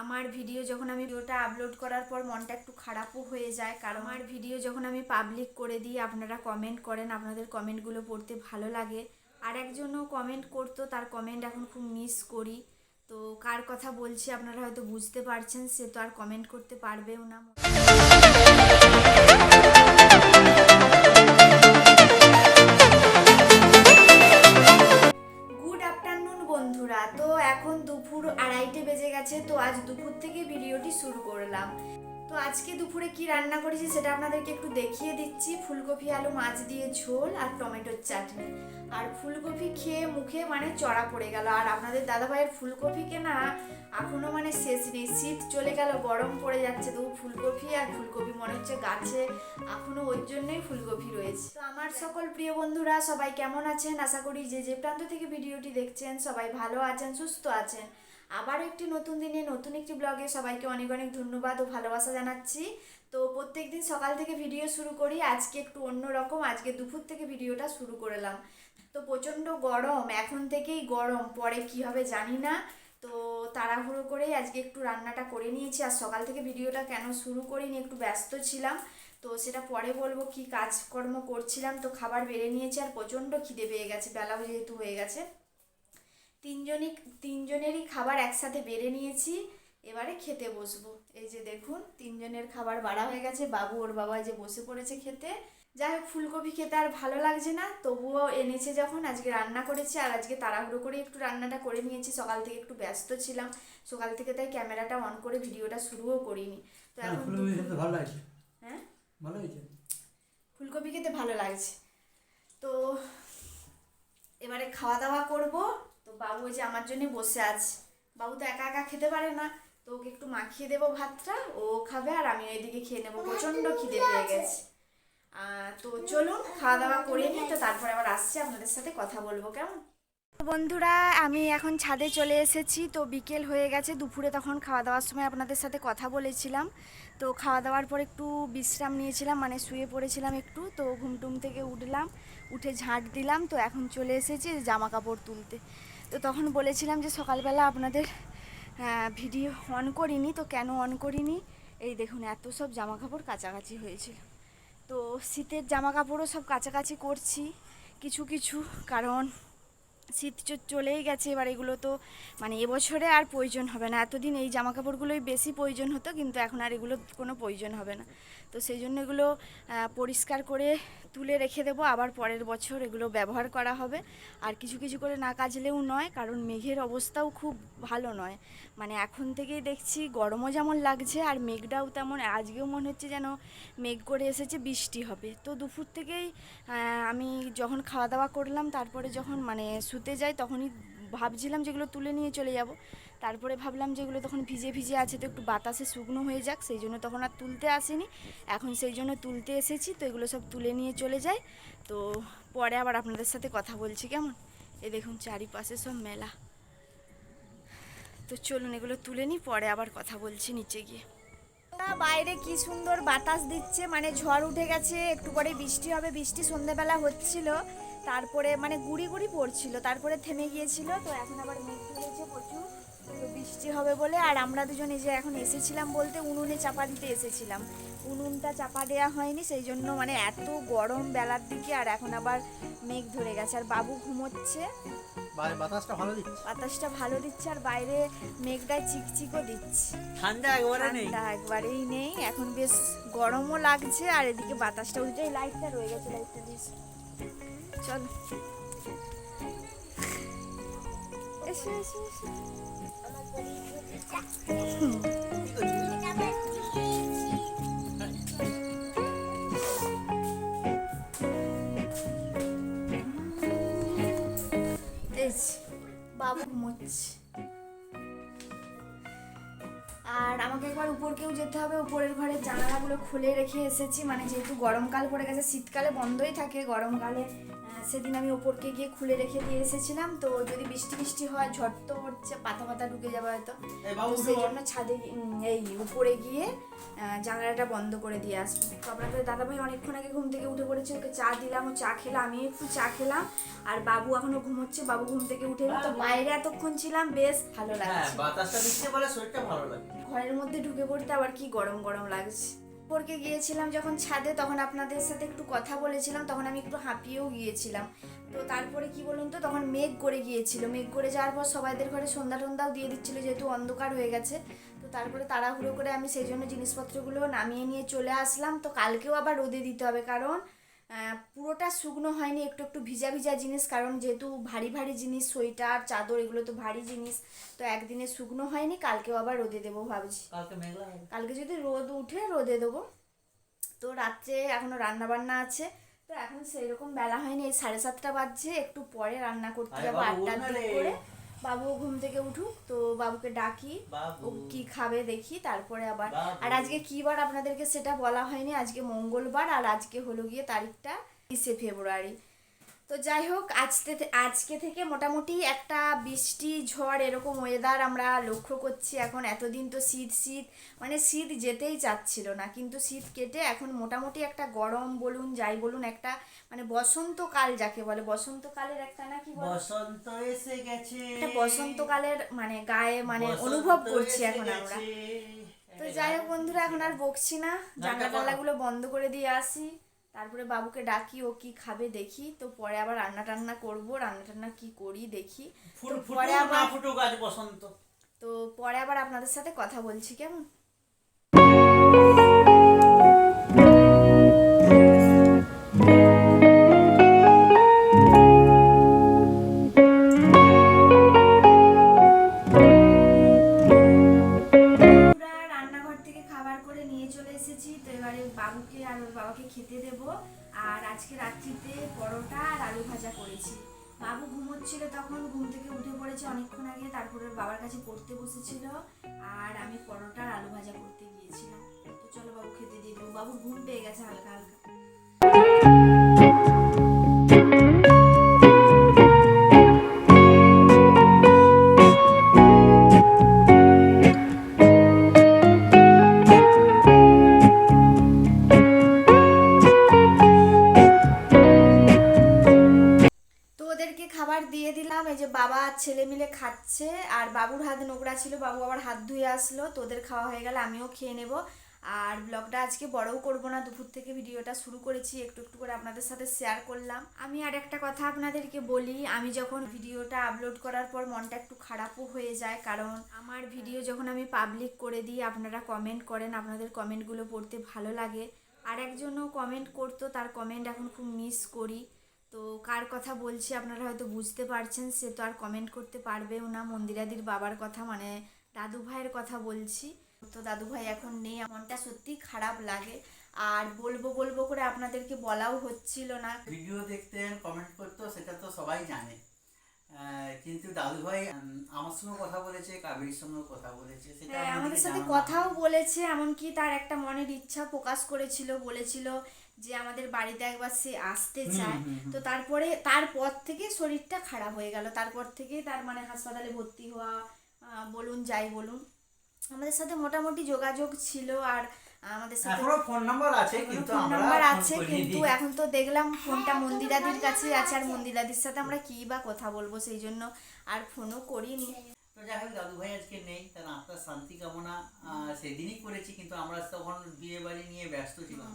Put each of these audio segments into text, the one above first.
আমার ভিডিও যখন আমি ভিডিওটা আপলোড করার পর মনটা একটু খারাপও হয়ে যায়, কারণ আমার ভিডিও যখন আমি পাবলিক করে দিই, আপনারা কমেন্ট করেন, আপনাদের কমেন্টগুলো পড়তে ভালো লাগে। আর একজনও কমেন্ট করতো, তার কমেন্ট এখন খুব মিস করি। তো কার কথা বলছি আপনারা হয়তো বুঝতে পারছেন, সে তো আর কমেন্ট করতে পারবেও না। করলাম। তো আজকে দুপুরে কি রান্না করেছি সেটা আপনাদেরকে একটু দেখিয়ে দিচ্ছি। ফুলকপি, আলু, মাছ দিয়ে ঝোল আর টমেটোর চাটনি। আর ফুলকপি খেয়ে মুখে মানে চড়া পড়ে গেল। আর আপনাদের দাদাভাইয়ের ফুলকপিকে না এখনও মানে শেষ নেই। শীত চলে গেল, গরম পড়ে যাচ্ছে, তবু ফুলকপি আর ফুলকপি মনে হচ্ছে গাছে এখনও ওর জন্যই ফুলকপি রয়েছে। তো আমার সকল প্রিয় বন্ধুরা, সবাই কেমন আছেন? আশা করি যে যে প্রান্ত থেকে ভিডিওটি দেখছেন, সবাই ভালো আছেন, সুস্থ আছেন। আবার একটি নতুন দিনে, নতুন একটি ব্লগে সবাইকে অনেক অনেক ধন্যবাদ ও ভালোবাসা জানাচ্ছি। তো প্রত্যেক দিন সকাল থেকে ভিডিও শুরু করি, আজকে একটু অন্যরকম আজকে দুপুর থেকে ভিডিওটা শুরু করলাম। তো প্রচণ্ড গরম, এখন থেকেই গরম, পরে কি হবে জানি না। তো তাড়াহুড়ো করেই আজকে একটু রান্নাটা করে নিয়েছি, আর সকাল থেকে ভিডিওটা কেন শুরু করিনি, একটু ব্যস্ত ছিলাম। তো সেটা পরে বলব কি কাজকর্ম করছিলাম, তো খাবার বেড়ে নিয়েছি, আর প্রচণ্ড খিদে পেয়ে গেছে, বেলাও যেহেতু হয়ে গেছে। তিনজনই তিনজনেরই খাবার একসাথে বেড়ে নিয়েছি এবারে খেতে বসবো। এই যে দেখুন তিনজনের খাবার বাড়া হয়ে গেছে বাবু ওর বাবা যে বসে পড়েছে খেতে। যাই হোক ফুলকপি খেতে আর ভালো লাগছে না তবুও এনেছে যখন আজকে রান্না করেছি আর আজকে তাড়াহুড়ো করে একটু রান্নাটা করে নিয়েছি সকাল থেকে একটু ব্যস্ত ছিলাম সকাল থেকে তাই ক্যামেরাটা অন করে ভিডিওটা শুরুও করিনি। তো হ্যাঁ এখন ফুলকপি খেতে ভালো লাগছে। হ্যাঁ? ভালো হয়েছে? ফুলকপি খেতে ভালো লাগছে। তো এবারে খাওয়া দাওয়া করব বাবু ওই যে আমার জন্য বসে আছে। বাবু তো একা একা খেতে পারে না। তো ওকে একটু মাখিয়ে দেবো ভাতটা। ও খাবে আর আমি ওইদিকে খেয়ে নেব। প্রচণ্ড খিদে পেয়ে গেছে। তো চলুন খাওয়া দাওয়া করে নিই। তো তারপরে আবার আসছি। আপনাদের সাথে কথা বলব। কেমন? বন্ধুরা আমি এখন ছাদে চলে এসেছি। তো বিকেল হয়ে গেছে। দুপুরে তখন খাওয়া দাওয়ার সময় আপনাদের সাথে কথা বলেছিলাম। তো খাওয়া দাওয়ার পর একটু বিশ্রাম নিয়েছিলাম। মানে শুয়ে পড়েছিলাম একটু। তো ঘুমটুম থেকে উঠলাম। উঠে ঝাঁট দিলাম। তো এখন চলে এসেছি জামা কাপড় তুলতে। তো তখন বলেছিলাম যে সকালবেলা আপনাদের ভিডিও অন করিনি, তো কেন অন করিনি? এই দেখুন, এত সব জামা কাপড় কাছাকাছি হয়েছিল। তো শীতের জামা কাপড়ও সব কাছাকাছি করছি, কিছু কিছু, কারণ শীত চলেই গেছে, এবার এগুলো তো মানে এবছরে আর প্রয়োজন হবে না। এতদিন এই জামা কাপড়গুলোই বেশি প্রয়োজন হতো, কিন্তু এখন আর এগুলো কোনো প্রয়োজন হবে না। তো সেই জন্য এগুলো পরিষ্কার করে তুলে রেখে দেবো। আবার পরের বছর এগুলো ব্যবহার করা হবে। আর কিছু কিছু করে না কাজলেও নয়, কারণ মেঘের অবস্থাও খুব ভালো নয়। মানে এখন থেকেই দেখছি গরমও যেমন লাগছে, আর মেঘটাও তেমন, আজকেও মনে হচ্ছে যেন মেঘ করে এসেছে, বৃষ্টি হবে। তো দুপুর থেকেই আমি যখন খাওয়া দাওয়া করলাম, তারপরে যখন মানে শুতে যাই, তখনই ভাবছিলাম যেগুলো তুলে নিয়ে চলে যাব। তারপরে ভাবলাম যেগুলো তখন ভিজে ভিজে আছে, তো একটু বাতাসে শুকনো হয়ে যাক, সেই জন্য তখন আর তুলতে আসিনি। এখন সেই জন্য তুলতে এসেছি, তো এগুলো সব তুলে নিয়ে চলে যায় তো পরে আবার আপনাদের সাথে কথা বলছি, কেমন? এ দেখুন চারিপাশে সব মেলা। তো চলুন এগুলো তুলে নিই, পরে আবার কথা বলছি নিচে গিয়ে। বাইরে কি সুন্দর বাতাস দিচ্ছে মানে ঝড় উঠে গেছে, একটু পরে বৃষ্টি হবে, বৃষ্টি সন্ধ্যেবেলা হচ্ছিল, তারপরে মানে গুড়ি গুড়ি পড়ছিল, তারপরে থেমে গিয়েছিল, তো এখন আবার মেঘ বৃষ্টি হবে বলে আর আমরা দুজন এই যে এখন এসেছিলাম বলতে উনুনে চাপা দিতে এসেছিলাম। উনুনটা চাপা দেওয়া হয়নি সেই জন্য মানে এত গরম বেলার দিকে আর এখন আবার মেঘ ধরে গেছে। আর বাবু ঘুমোচ্ছে। বাতাসটা ভালো দিচ্ছে? বাতাসটা ভালো দিচ্ছে আর বাইরে মেঘটায় চিকচিকও দিচ্ছে। ঠান্ডা একবারে নেই। ঠান্ডা একবারেই নেই। এখন বেশ গরমও লাগছে আর এদিকে বাতাসটা উঠে লাইটটা রয়ে গেছে লাইটটা দিস। চল। বাবু ঘুমোচ্ছে আর আমাকে একবার উপরকেও যেতে হবে, উপরের ঘরের জানালাগুলো খুলে রেখে এসেছি মানে যেহেতু গরমকাল পড়ে গেছে, শীতকালে বন্ধই থাকে, গরমকালে সেদিন আমি ওপরকে গিয়ে খুলে রেখে দিয়ে এসেছিলাম তো যদি বৃষ্টি বৃষ্টি হয় ঝড় তো হচ্ছে পাতা পাতা ঢুকে যাবে হয়তো। তো সেই জন্য ছাদে এই উপরে গিয়ে জানালাটা বন্ধ করে দিয়ে আসব তো আপনাদের দাদাভাই অনেকক্ষণ আগে ঘুম থেকে উঠে পড়েছে ওকে চা দিলাম ও চা খেলাম আমি একটু চা খেলাম আর বাবু এখনও ঘুমোচ্ছে বাবু ঘুম থেকে উঠে তো বাইরে এতক্ষণ ছিলাম বেশ ভালো হ্যাঁ লাগছে। বাতাসটা দিচ্ছে বলে শরীরটা ভালো লাগে ঘরের মধ্যে ঢুকে পড়তে আবার কি গরম গরম লাগছে। পরকে গিয়েছিলাম যখন ছাদে, তখন আপনাদের সাথে একটু কথা বলেছিলাম, তখন আমি একটু হাঁপিয়েও গিয়েছিলাম। তো তারপরে কি বলুন তো, তখন মেঘ করে গিয়েছিল। মেঘ করে যাওয়ার পর সবাইদের ঘরে সন্ধ্যা টন্দাও দিয়ে দিচ্ছিল, যেহেতু অন্ধকার হয়ে গেছে। তো তারপরে তাড়াহুড়ো করে আমি সেই জন্য জিনিসপত্রগুলো নামিয়ে নিয়ে চলে আসলাম। তো কালকেও আবার রোদে দিতে হবে, কারণ পুরোটা শুকনো হয়নি একটু একটু ভিজা ভিজা জিনিস কারণ যেহেতু ভারী ভারী জিনিস সোয়েটার চাদর এগুলো তো ভারী জিনিস তো একদিনে শুকনো হয়নি কালকেও আবার রোদে দেবো ভাবছি। কালকে যদি রোদ উঠে রোদে দেবো। তো রাত্রে এখনও রান্না বান্না আছে তো এখন সেই রকম বেলা হয়নি এই সাড়ে সাতটা বাজছে একটু পরে রান্না করতে যাব আটটার দিক করে। বাবু ঘুম থেকে উঠুক তো বাবুকে ডাকি ও কি খাবে দেখি তারপরে আবার আর আজকে কি বার আপনাদেরকে সেটা বলা হয়নি আজকে মঙ্গলবার আর আজকে হলো গিয়ে তারিখটা বিশে ফেব্রুয়ারি। তো যাই হোক আজকে আজকে থেকে মোটামুটি একটা বৃষ্টি ঝড় এরকম ওয়েদার আমরা লক্ষ্য করছি। এখন এতদিন তো শীত শীত মানে শীত যেতেই চাচ্ছিল না। কিন্তু শীত কেটে এখন মোটামুটি একটা গরম বলুন যাই বলুন একটা মানে বসন্তকাল যাকে বলে। বসন্তকালের একটা না কি বসন্ত এসে গেছে। একটা বসন্তকালের মানে গায়ে মানে অনুভব করছি এখন আমরা। তো যাই হোক বন্ধুরা এখন আর বকছি না। জানলা করো। বন্ধ করে দিয়ে আসি। তারপরে বাবুকে ডাকি ও কি খাবে দেখি। তো পরে আবার রান্না টান্না করব রান্না টান্না কি করি দেখি। পরে আবার ফুটুক আজ বসন্ত। তো পরে আবার আপনাদের সাথে কথা বলছি কেমন? খেতে দেব। আর আজকে রাত্রিতে পরোটা আর আলু ভাজা করেছি। বাবু ঘুমোচ্ছিল তখন, ঘুম থেকে উঠে পড়েছে অনেকক্ষণ আগে, তারপরে বাবার কাছে পড়তে বসেছিল। আর আমি পরোটা আর আলু ভাজা করতে গিয়েছিলাম। তো চলো বাবু খেতে দিয়ে দেবো। বাবু ঘুম পেয়ে গেছে হালকা হালকা। দিয়ে দিলাম। এই যে বাবা আর ছেলে মিলে খাচ্ছে। আর বাবুর হাত নোংরা ছিল, বাবু আবার হাত ধুয়ে আসলো। তোদের খাওয়া হয়ে গেলে আমিও খেয়ে নেব। আর ব্লগটা আজকে বড়ও করব না, দুপুর থেকে ভিডিওটা শুরু করেছি। একটু একটু করে আপনাদের সাথে শেয়ার করলাম। আমি আর একটা কথা আপনাদেরকে বলি, আমি যখন ভিডিওটা আপলোড করার পর মনটা একটু খারাপও হয়ে যায়, কারণ আমার ভিডিও যখন আমি পাবলিক করে দিই, আপনারা কমেন্ট করেন, আপনাদের কমেন্টগুলো পড়তে ভালো লাগে। আর একজনও কমেন্ট করতো, তার কমেন্ট এখন খুব মিস করি। তো কার কথা বলছি আপনারা হয়তো বুঝতে পারছেন সে তো আর কমেন্ট করতে পারবেও না। মন্দিরাদির বাবার কথা মানে দাদু ভাইয়ের কথা বলছি। তো দাদু ভাই এখন নেই মনটা সত্যি খারাপ লাগে। আর বলব বলব করে আপনাদেরকে বলাও হচ্ছিল না। ভিডিও দেখতেন কমেন্ট করতো সেটা তো সবাই জানে। কিন্তু দাদু ভাই আমার সঙ্গে কথা বলেছে কাবেরির সঙ্গে কথা বলেছে সেটা হ্যাঁ আমাদের সাথে কথাও বলেছে এমনকি তার একটা মনের ইচ্ছা প্রকাশ করেছিল বলেছিল যে আমাদের বাড়িতে একবার সে আসতে চায়। তো তারপরে তারপর থেকে শরীরটা খারাপ হয়ে গেল। তারপর থেকে তার মানে হাসপাতালে ভর্তি হওয়া বলুন যাই বলুন আমাদের সাথে মোটামুটি যোগাযোগ ছিল আর আমাদের সাথে ফোন নাম্বার আছে কিন্তু ফোন নাম্বার আছে কিন্তু এখন তো দেখলাম ফোনটা মন্দিরাদির কাছে আছে আর মন্দিরাদির সাথে আমরা কি বা কথা বলব সেই জন্য আর ফোনও করিনি। তো যাই হোক দাদু ভাই আজকে নেই তার আত্মার শান্তি কামনা আহ, সেদিনই করেছি কিন্তু আমরা তখন বিয়ে বাড়ি নিয়ে ব্যস্ত ছিলাম।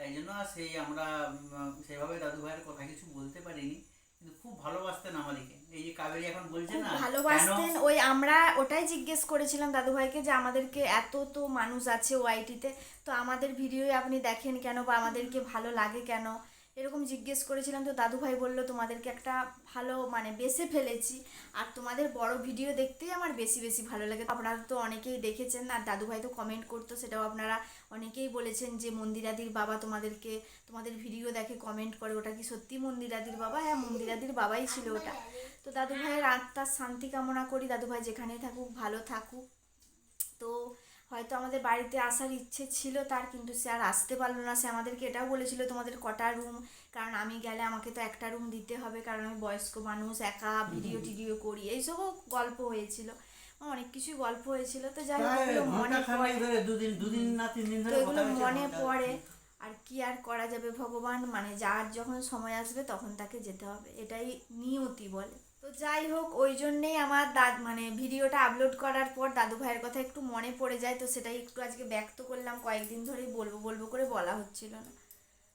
তাই জন্য আর সেই আমরা সেভাবে দাদু ভাইয়ের কথা কিছু বলতে পারিনি কিন্তু খুব ভালোবাসতেন আমাদেরকে। এই যে কাবেরি এখন বলছে না ভালোবাসতেন। ওই আমরা ওটাই জিজ্ঞেস করেছিলাম দাদু ভাইকে যে আমাদেরকে এত তো মানুষ আছে ওআইটিতে তো আমাদের ভিডিও আপনি দেখেন কেন বা আমাদেরকে ভালো লাগে কেন? এরকম জিজ্ঞেস করেছিলাম, তো দাদু ভাই বলল, তোমাদেরকে একটা ভালো মানে বেসে ফেলেছি, আর তোমাদের বড় ভিডিও দেখতেই আমার বেশি বেশি ভালো লাগে। আপনারা তো অনেকেই দেখেছেন, আর দাদু ভাই তো কমেন্ট করতো, সেটাও আপনারা অনেকেই বলেছেন যে, মন্দিরাদির বাবা তোমাদেরকে, তোমাদের ভিডিও দেখে কমেন্ট করে, ওটা কি সত্যি মন্দিরাদির বাবা? হ্যাঁ মন্দিরাদির বাবাই ছিল ওটা। তো দাদু ভাইয়ের আত্মার শান্তি কামনা করি দাদু ভাই যেখানেই থাকুক, ভালো থাকুক। তো হয়তো আমাদের বাড়িতে আসার ইচ্ছে ছিল তার কিন্তু সে আর আসতে পারল না। সে আমাদেরকে এটাও বলেছিল তোমাদের কটা রুম কারণ আমি গেলে আমাকে তো একটা রুম দিতে হবে কারণ আমি বয়স্ক মানুষ একা ভিডিও টিডিও করি। এইসবও গল্প হয়েছিল অনেক কিছুই গল্প হয়েছিল। তো যাই হোক এগুলো মনে পড়ে। দুদিন দুদিন না তিন দিন ধরে এগুলো মনে পড়ে আর কি আর করা যাবে ভগবান? মানে যার যখন সময় আসবে তখন তাকে যেতে হবে। এটাই নিয়তি বলে। যাই হোক, ওই জন্যেই আমার দাদ মানে ভিডিওটা আপলোড করার পর দাদু ভাইয়ের কথা একটু মনে পড়ে যায়, তো সেটাই একটু আজকে ব্যক্ত করলাম, কয়েকদিন ধরেই বলব বলব করে বলা হচ্ছিল না।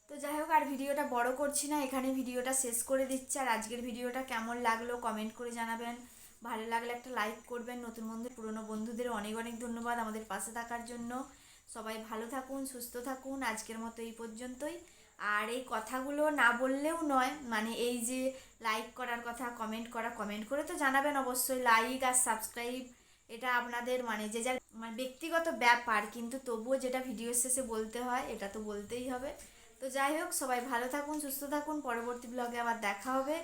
তো যাই হোক, আর ভিডিওটা বড় করছি না, এখানে ভিডিওটা শেষ করে দিচ্ছি, আর আজকের ভিডিওটা কেমন লাগল কমেন্ট করে জানাবেন। ভালো লাগলে একটা লাইক করবেন, নতুন বন্ধু, পুরনো বন্ধুদের অনেক অনেক ধন্যবাদ আমাদের পাশে থাকার জন্য। সবাই ভালো থাকুন, সুস্থ থাকুন, আজকের মতো এই পর্যন্তই। আর এই কথাগুলো না বললেও নয় মানে এই যে লাইক করার কথা কমেন্ট করা কমেন্ট করে তো জানাবেন অবশ্যই। লাইক আর সাবস্ক্রাইব এটা আপনাদের মানে যে যার মানে ব্যক্তিগত ব্যাপার কিন্তু তবুও যেটা ভিডিও শেষে বলতে হয় এটা তো বলতেই হবে। তো যাই হোক সবাই ভালো থাকুন সুস্থ থাকুন। পরবর্তী ব্লগে আবার দেখা হবে।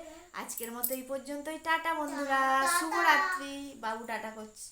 আজকের মতো এই পর্যন্তই। টাটা বন্ধুরা। শুভরাত্রি। বাবু টাটা করছি।